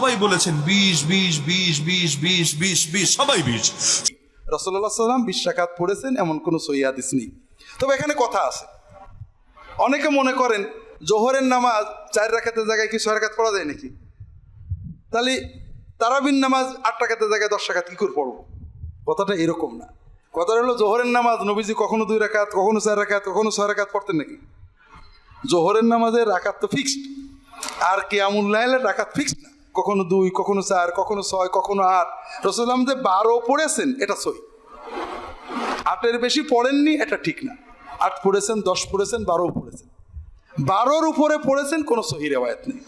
সবাই বলেছেন, বিশ বিশ বিশ বিশ বিশ বিশ বিশ, সবাই বিশ। রসল্লাহ সাল্লাম বিশ রাকাত পড়েছেন, এমন কোনো সহি নেই। তবে এখানে কথা আছে। অনেকে মনে করেন, জোহরের নামাজ চার রাখাতের জায়গায় কি ছয় রাকাত পড়া যায় নাকি? তাহলে তারাবিন নামাজ আট টাকাতের জায়গায় দশ টাকাত কি করে পড়ব? কথাটা এরকম না। কথাটা হলো, জোহরের নামাজ নবীজি কখনো দুই রাকাত, কখনো চার রাকাত, কখনো ছয় রাকাত পড়তেন নাকি? জোহরের নামাজের রাকাত তো ফিক্সড আর কেয়ামুল্লাহের রাকাত ফিক্সড না। কখনো দুই, কখনো চার, কখনো ছয়, কখনো আট। রসুলাম যে বারো পড়েছেন, এটা সই। আটের বেশি পড়েননি, এটা ঠিক না। আট পড়েছেন, দশ পড়েছেন, বারো পড়েছেন। বারোর উপরে পড়েছেন, কোনো সহি রেওয়ায়ত নেই।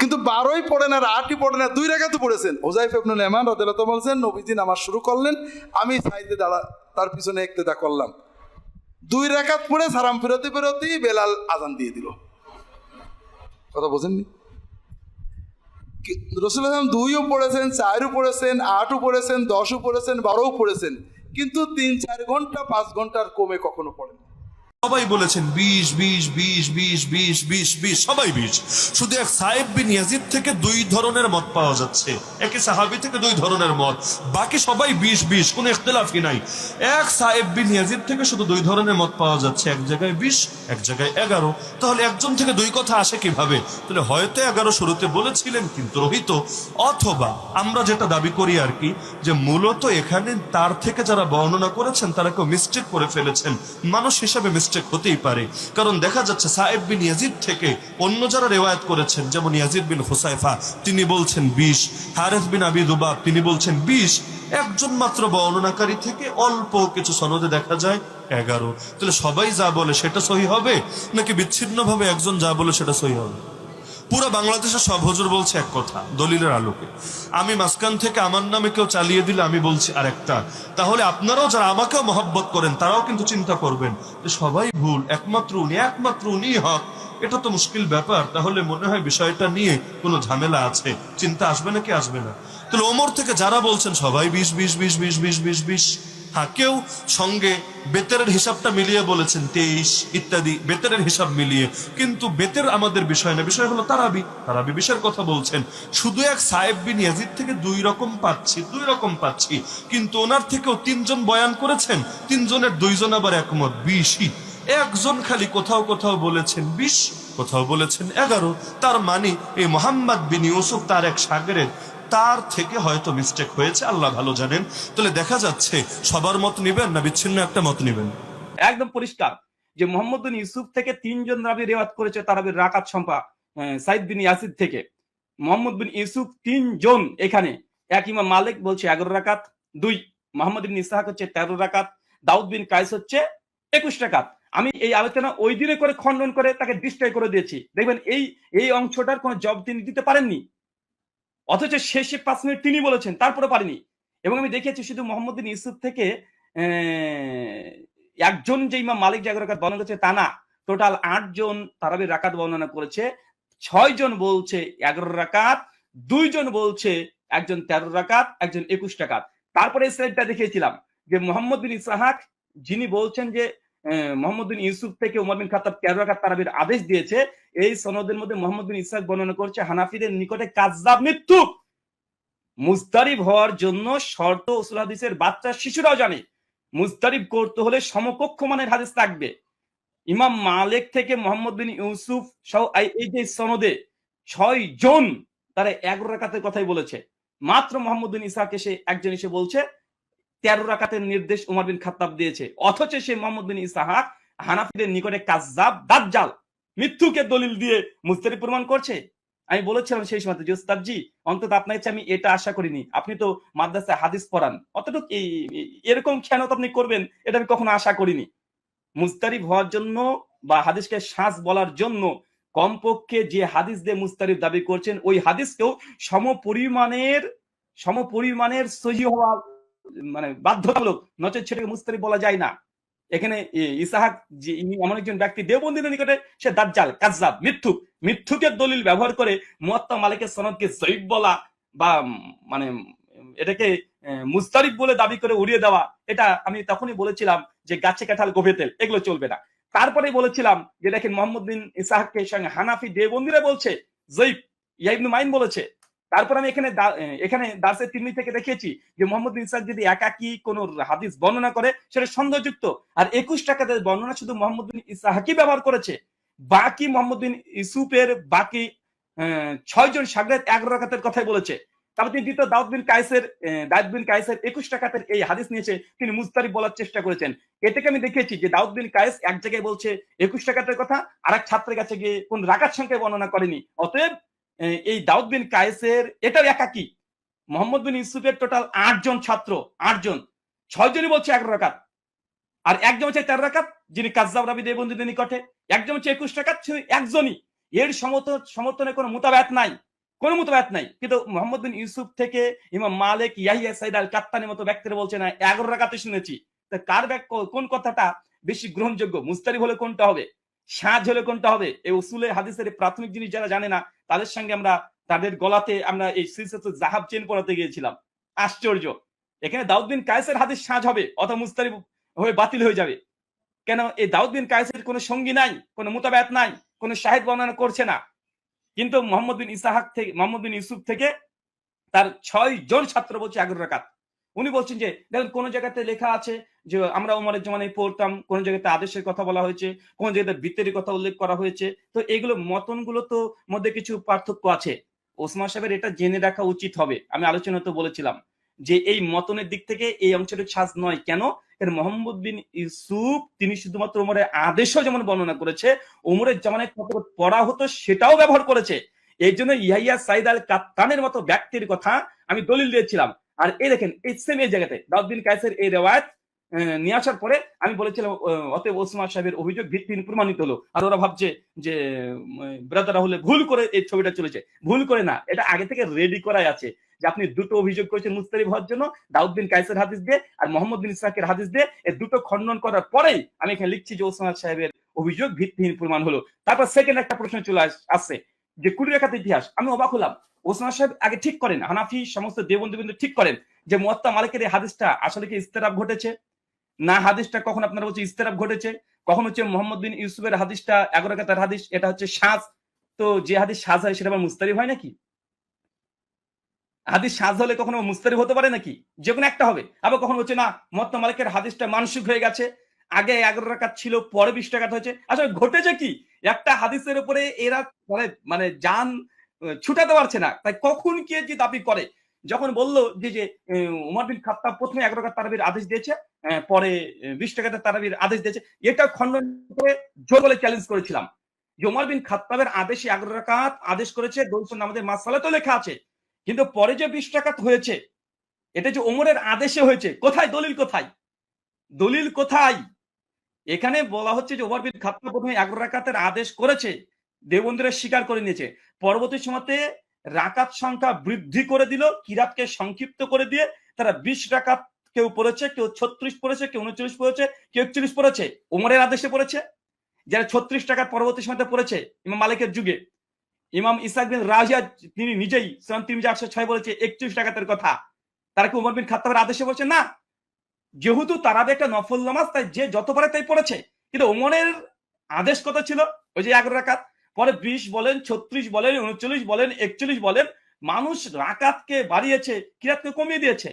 কিন্তু বারোই পড়েন আর আটই পড়েন আর দুই রেখাতে পড়েছেন। ওজাইফ ইবনুল এমান তাআলা বলছেন, নবীজি নামাজ শুরু করলেন, আমি সাইডে দাঁড়া, তার পিছনে একতেদা করলাম। দুই রেখাত পড়ে সারাম ফেরতি ফেরতি বেলাল আজান দিয়ে দিল। কথা বোঝেননি? রসুল আসলাম দুইও পড়েছেন, চারও পড়েছেন, আটও পড়েছেন, দশও পড়েছেন, বারোও পড়েছেন। কিন্তু তিন চার ঘণ্টা, পাঁচ ঘণ্টার কমে কখনো পড়েন সবাই বলেছেন বিশ বিশ বিশ বিশ বিশ বিশ সবাই শুধু এক সাহেব বিন ইয়াজিদ থেকে দুই ধরনের মত পাওয়া যাচ্ছে। একে সাহাবি থেকে দুই ধরনের মত বাকি সবাই কোনো ইখতলাফই নাই। এক সাহেব বিন ইয়াজিদ থেকে শুধু দুই ধরনের মত পাওয়া যাচ্ছে। এক জায়গায় এক জায়গায় এগারো। তাহলে একজন থেকে দুই কথা আসে কীভাবে? তাহলে হয়তো এগারো শুরুতে বলেছিলেন, কিন্তু রহিত, অথবা আমরা যেটা দাবি করি আর কি, যে মূলত এখানে তার থেকে যারা বর্ণনা করেছেন, তারা কেউ মিস্টেক করে ফেলেছেন। মানুষ হিসাবে মিস্টেক হতেই পারে। কারণ দেখা যাচ্ছে সাহেব বিন ইয়াজিদ থেকে অন্য যারা রেওয়ায়ত করেছেন, যেমন ইয়াজিদ বিন হুসাইফা, তিনি বলছেন বিশ। হারেফ বিন আবি দুবাব, তিনি বলছেন বিশ। একজন মাত্র বর্ণনাকারী থেকে অল্প কিছু সনদে দেখা যায় এগারো। তাহলে সবাই যা বলে সেটা সহি হবে? নাকি বিচ্ছিন্নভাবে একজন যা বলে সেটা সহি হবে? পুরো বাংলাদেশের সব হুজুর বলছে এক কথা, দলিলের আলোকে। আমি মাঝখান থেকে আমার নামে কেউ চালিয়ে দিলে আমি বলছি আরেকটা। তাহলে আপনারাও যারা আমাকেও মহব্বত করেন, তারাও কিন্তু চিন্তা করবেন যে সবাই ভুল, একমাত্র উনি একমাত্র উনি হক। এটা তো মুশকিল ব্যাপার, তাহলে মনে হয় বিষয়টা নিয়ে কোনো ঝামেলা আছে। চিন্তা আসবে নাকি আসবে না? তাহলে ওমর থেকে যারা বলছেন, সবাই বিশ বিশ বিশ বিশ বিশ বিশ বিশ হ্যাঁ কেউ সঙ্গে বেতেরের হিসাবটা মিলিয়ে বলেছেন, তেইশ ইত্যাদি বেতেরের হিসাব মিলিয়ে। কিন্তু বেতের আমাদের বিষয় না, বিষয় হলো তারাবি। তারাবি বিষয়ের কথা বলছেন, শুধু এক সাহেব বিন ইয়াজিদ থেকে দুই রকম পাচ্ছি, দুই রকম পাচ্ছি। কিন্তু ওনার থেকেও তিনজন বয়ান করেছেন, তিনজনের দুইজন আবার একমত, বিশই। একজন খালি কোথাও কোথাও বলেছেন, বিশ, কোথাও বলেছেন এগারো। তার মানে এই মোহাম্মদ বিন ইউসুফ তার এক সাগরের তার থেকে হয়তো মিস্টেক হয়েছে, আল্লাহ ভালো জানেন। তাহলে দেখা যাচ্ছে, সবার মত নিবেন না বিচ্ছিন্ন একটা মত নিবেন? একদম পরিষ্কার। যে মোহাম্মদ বিন ইউসুফ থেকে তিনজন রাবি রেওয়াত করেছে তারাবির রাকাত সম্পা সাইদ বিন ইয়াসিদ থেকে। মোহাম্মদ বিন ইউসুফ তিনজন এখানে। এক ইমাম মালিক বলছে এগারো রাকাত, দুই মোহাম্মদ বিন ইসাহাক হচ্ছে তেরো রাকাত, দাউদ বিন কাইস হচ্ছে একুশ রাকাত। আমি এই আলোচনা ওই দিনে করে খণ্ডন করে তাকে ডিস্ট্রয় করে দিয়েছি। দেখবেন এই এই অংশটার কোনো জব তিনি দিতে পারেননি। অথচ শেষে পাঁচ মিনিট তিনি বলেছেন, তারপরে পারেনি। এবং আমি দেখেছি শুধু মোহাম্মদ ইউসুফ থেকে একজন যে ইমাম মালিক এগারো বর্ণনা করেছে, তা না। টোটাল আটজন তারাবির রাকাত বর্ণনা করেছে, ছয় জন বলছে এগারো রাকাত দুইজন বলছে একজন তেরো রাকাত, একজন একুশ রাকাত। তারপরে স্লাইডটা দেখিয়েছিলাম যে মোহাম্মদ বিন ইসাহাক, যিনি বলছেন যে মোহাম্মদ বিন ইউসুফ থেকে উমর বিন খাত্তাব তেরো রাকাত তারাবির আদেশ দিয়েছে, এই সনদের মধ্যে মোহাম্মদ বিন ইসাহাক বর্ণনা করছে, হানাফিদের নিকটে কাজদাব মৃত্যু। মুস্তারিব হওয়ার জন্য শর্ত উসুল হাদিসের বাচ্চা শিশুরাও জানে। মুস্তারিব করতে হলে সমকক্ষ মানের হাদিস থাকবে। ইমাম মালিক থেকে মোহাম্মদ বিন ইউসুফ সহ এই- যে সনদে ছয় জন তারা এগারো রাকাতের কথাই বলেছে। মাত্র মোহাম্মদ বিন ইসাক এসে একজন এসে বলছে তেরো রাকাতের নির্দেশ উমর বিন খাত্তাব দিয়েছে। অথচ সে মোহাম্মদ বিন ইসাহাক হানাফিদের নিকটে কাজাব দাজ্জাল মৃত্যুকে দলিল দিয়ে মুস্তারিব প্রমাণ করছে। আমি বলেছিলাম সেই সময় যে ওস্তাদজি অন্তত আপনার আমি এটা আশা করিনি। আপনি তো মাদ্রাসায় হাদিস পড়ান। অতটুকু এরকম খেয়ানত আপনি করবেন, এটা আমি কখনো আশা করিনি। মুস্তারিব হওয়ার জন্য বা হাদিসকে শ্বাস বলার জন্য কমপক্ষে যে হাদিস দিয়ে মুস্তারিব দাবি করছেন, ওই হাদিসকেও সম পরিমাণের সম পরিমাণের সহি হওয়া মানে বাধ্যতামূলক নচেত সেটাকে মুস্তারিব বলা যায় না। এখানে ইসাহাক যে এমন একজন ব্যক্তি দেবন্দিনের নিকটে সে দাজ্জাল কাজ্জাব মিথ্যুক। মিথ্যুকের দলিল ব্যবহার করে মুয়াত্তা মালিকের সনদকে জয়ীব বলা বা মানে এটাকে আহ, মুস্তারিফ বলে দাবি করে উড়িয়ে দেওয়া এটা আমি তখনই বলেছিলাম যে গাছে কাঁঠাল গোভে তেল এগুলো চলবে না। তারপরে বলেছিলাম যে দেখেন মোহাম্মদ বিন ইসাহাককে সঙ্গে হানাফি দেবন্দিরা বলছে জৈব ইয়াইবনু মাইন বলেছে তারপর আমি এখানে এখানে দাসের তিরমি থেকে দেখিয়েছি যে মোহাম্মদ বিন ইসাক যদি একাকি কোন হাদিস বর্ণনা করে, সেটা সন্দেহযুক্ত। আর একুশ টাকাতে বর্ণনা শুধু মোহাম্মদ ইসাহাকি ব্যবহার করেছে। বাকি মোহাম্মদ ইসুফের বাকি ছয় জন সাগরেদ এগারো রাকাতের কথাই বলেছে। তারপর তিনি দ্বিতীয় দাউদ বিন কাইসের দাউদ বিন কাইসের একুশ টাকাতের এই হাদিস নিয়েছে। তিনি মুস্তারিফ বলার চেষ্টা করেছেন। এ থেকে আমি দেখেছি যে দাউদ বিন কায়েস এক জায়গায় বলছে, একুশ টাকাতের কথা আর এক ছাত্রের কাছে গিয়ে কোন রাকাত সংখ্যায় বর্ণনা করেনি। অতএব এই দাউদ বিন কায়েসের, এটাও একাকি। মোহাম্মদ বিন ইউসুফের টোটাল আট জন ছাত্র, আট জন। ছয় জনই বলছে এগারো রাকাত। আর একজন হচ্ছে তেরো রাকাত, যিনি কাজাব রাবি দেবন্ধুদের নিকটে। একজন হচ্ছে একুশ টাকাত সে একজনই। এর সমর্থন সমর্থনে কোনো মোতাবেত নাই। কোনো মোতাবেত নাই। কিন্তু মোহাম্মদ বিন ইউসুফ থেকে ইমাম মালিক ইয়াহিয়া সাইদ আল কাত্তানের মতো ব্যক্তিরা বলছে, না, এগারো রাকাতে শুনেছি। তা কার কোন কথাটা বেশি গ্রহণযোগ্য? মুস্তারিফ হলে কোনটা হবে? সাজ হলে কোনটা হবে? এই উসুলের হাদিসের প্রাথমিক জিনিস যারা জানে না তাদের সঙ্গে আমরা, তাদের গলাতে আমরা এই সিলসিলাতুল জাহাব চেন পড়াতে গিয়েছিলাম। আশ্চর্য। এখানে দাউদ বিন কায়েসের হাতে সাজ হবে, অথবা মুস্তারি হয়ে বাতিল হয়ে যাবে। কেন? এই দাউদ্দিন কায়েসের কোনো সঙ্গী নাই, কোনো মোতাবেত নাই, কোনো শাহেদ বর্ণনা করছে না। কিন্তু মোহাম্মদ বিন ইসাহাক থেকে, মোহাম্মদ বিন ইউসুফ থেকে তার ছয় জন ছাত্র বলছে এগারো রাকাত। উনি বলছেন যে, দেখুন, কোন জায়গাতে লেখা আছে যে, আমরা ওমরের জমানায় পড়তাম, কোন জায়গাতে আদেশের কথা বলা হয়েছে, কোন জায়গাতে বৃত্তের কথা উল্লেখ করা হয়েছে। তো এগুলো মতনগুলো তো মধ্যে কিছু পার্থক্য আছে। ওসমান সাহেবের এটা জেনে রাখা উচিত হবে। আমি আলোচনা তো বলেছিলাম যে, এই মতনের দিক থেকে এই অংশটা সাজ নয়। কেন? এর মোহাম্মদ বিন ইউসুফ, তিনি শুধুমাত্র ওমরের আদেশও যেমন বর্ণনা করেছে, ওমরের জামানায় কত পড়া হতো সেটাও ব্যবহার করেছে। এই জন্য ইহাইয়া সাইদ আল কাত্তানের মতো ব্যক্তির কথা আমি দলিল দিয়েছিলাম। আর এই দেখেন, এই সেম এই জায়গাতে, দাউদ্দিন কায়েসের এই রেওয়ায়ত নিয়ে আসার পরে আমি বলেছিলাম অতএব ওসমান সাহেবের অভিযোগ ভিত্তিহীন প্রমাণিত হলো। আর ওরা ভাবছে যে ব্রাদারা হলে ভুল করে এই ছবিটা চলেছে ভুল করে না, এটা আগে থেকে রেডি করাই আছে যে আপনি দুটো অভিযোগ করেছেন মুস্তারিফ হওয়ার জন্য, দাউদ্দিন কাইসের হাদিস দিয়ে আর মোহাম্মদ বিন ইসহাকের হাদিস দিয়ে এই দুটো খণ্ডন করার পরেই আমি এখানে লিখছি যে ওসমান সাহেবের অভিযোগ ভিত্তিহীন প্রমাণ হলো। তারপর সেকেন্ড একটা প্রশ্ন চলে আসছে যে কুড়ি রেখাত ইতিহাস, আমি অবাক হলাম। ওসমান সাহেব আগে ঠিক করেন, হানাফি সমস্ত দেবন্দু বিন্দু ঠিক করেন যে মোয়াত্তা মালিকের এই হাদিসটা আসলে কি ইস্তেরাব ঘটেছে? না হাদিসটা কখন আপনারা বলছে ইস্তেরাব ঘটেছে? কখন হচ্ছে মোহাম্মদ বিন ইউসুফের হাদিসটা, এগারো কাতার হাদিস, এটা হচ্ছে সাজ। তো যে হাদিস সাজ হয় সেটা আবার মুস্তারিফ হয় নাকি? হাদিস সাজ হলে কখনো মুস্তারিফ হতে পারে নাকি? যে কোনো একটা হবে। আবার কখনো হচ্ছে না মোহাম্মদ মালিকের হাদিসটা মানসিক হয়ে গেছে আগে এগারো রাকাত ছিল, পরে বিশ টাকাত হয়েছে। আসলে ঘটেছে কি? একটা হাদিসের উপরে এরা মানে মানে যান ছুটাতে পারছে না। তাই কখন কে যে দাবি করে? যখন বলল যে যে উমর বিন খাত্তাব প্রথমে এগারো টাকা তারাবির আদেশ দিয়েছে পরে বিশ টাকাতে তারাবির আদেশ দিয়েছে, এটা খণ্ডন করে জোর বলে চ্যালেঞ্জ করেছিলাম। উমর বিন খাত্তাবের আদেশে এগারো রাকাত আদেশ করেছে দৌসন আমাদের মাসালা তো লেখা আছে। কিন্তু পরে যে বিশ টাকাত হয়েছে, এটা যে ওমরের আদেশে হয়েছে, কোথায়? দলিল কোথায়? দলিল কোথায়? এখানে বলা হচ্ছে যে ওমর বিন খাত্তাব প্রথমে এগারো রাকাতের আদেশ করেছে দেবন্দীরা স্বীকার করে নিয়েছে। পরবর্তী সময়তে রাকাত সংখ্যা বৃদ্ধি করে দিল, কিরাতকে সংক্ষিপ্ত করে দিয়ে তারা বিশ রাকাত কেউ পড়েছে, কেউ ছত্রিশ পড়েছে, কেউ উনচল্লিশ পড়েছে, কেউ একচল্লিশ পড়েছে। ওমরের আদেশে পড়েছে, যারা ছত্রিশ টাকার পরবর্তী সময়তে পড়েছে, ইমাম মালিকের যুগে। ইমাম ইসাক বিন রাজিয়া, তিনি নিজেই সন তিন আটশো ছয় বলেছে, একচল্লিশ টাকাতের কথা। তারা কি উমর বিন খাত্তাবের আদেশে বলছে না। যেহেতু তারাবে একটা নফল নামাজ, তাই যে যত পারে তাই পড়েছে। কিন্তু ওমরের আদেশ কত ছিল? ওই যে এগারো রাকাত। পরে বিশ বলেন, ছত্রিশ বলেন, উনচল্লিশ বলেন, একচল্লিশ বলেন, মানুষ রাকাতকে বাড়িয়েছে, কিরাতকে কমিয়ে দিয়েছে।